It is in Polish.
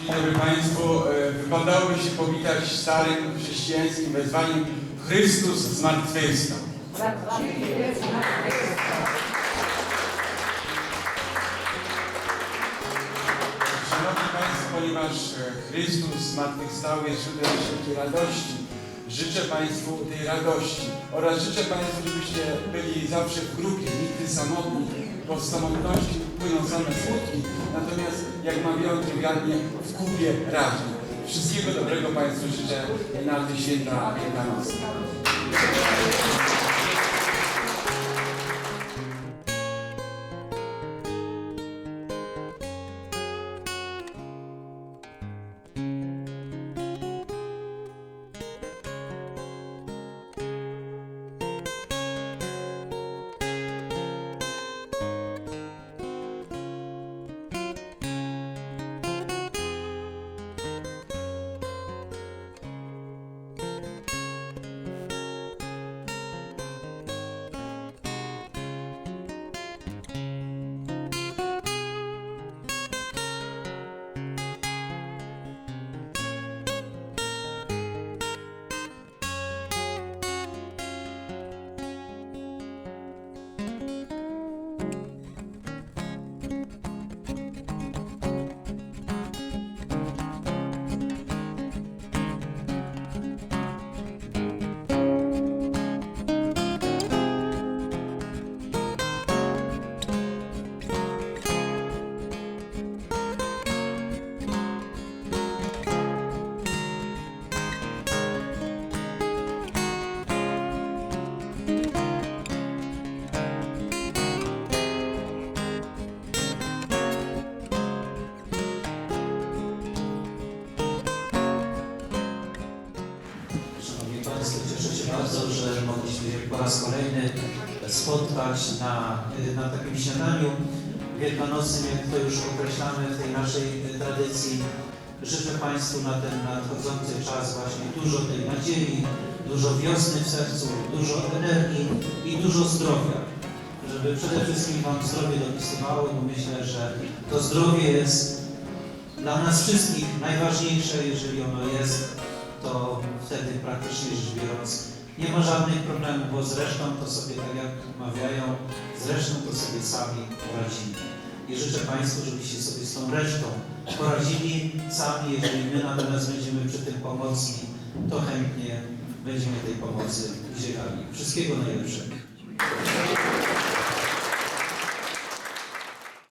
Dzień dobry Państwu. E, Wypadałoby się powitać starym chrześcijańskim wezwaniem Chrystus zmartwychwstał. Szanowni Państwo, ponieważ e, Chrystus zmartwychwstał jest źródłem wszelkiej radości, życzę Państwu tej radości oraz życzę Państwu, żebyście byli zawsze w grupie, nigdy samotni, bo z samotności płyną same smutki, natomiast jak mawiają trywialnie, w kupie raźni. Wszystkiego dobrego Państwu życzę na święta wielkanocne. Bardzo, że mogliśmy po raz kolejny spotkać na, na takim śniadaniu wielkanocnym, jak to już określamy w tej naszej tradycji. Życzę Państwu na ten nadchodzący czas właśnie dużo tej nadziei, dużo wiosny w sercu, dużo energii i dużo zdrowia. Żeby przede wszystkim Wam zdrowie dopisywało, bo myślę, że to zdrowie jest dla nas wszystkich najważniejsze, jeżeli ono jest, to wtedy praktycznie rzecz biorąc nie ma żadnych problemów, bo zresztą to sobie tak jak mawiają, zresztą to sobie sami poradzimy. I życzę Państwu, żebyście sobie z tą resztą poradzili sami, jeżeli my natomiast będziemy przy tym pomocni, to chętnie będziemy tej pomocy udzielali. Wszystkiego najlepszego.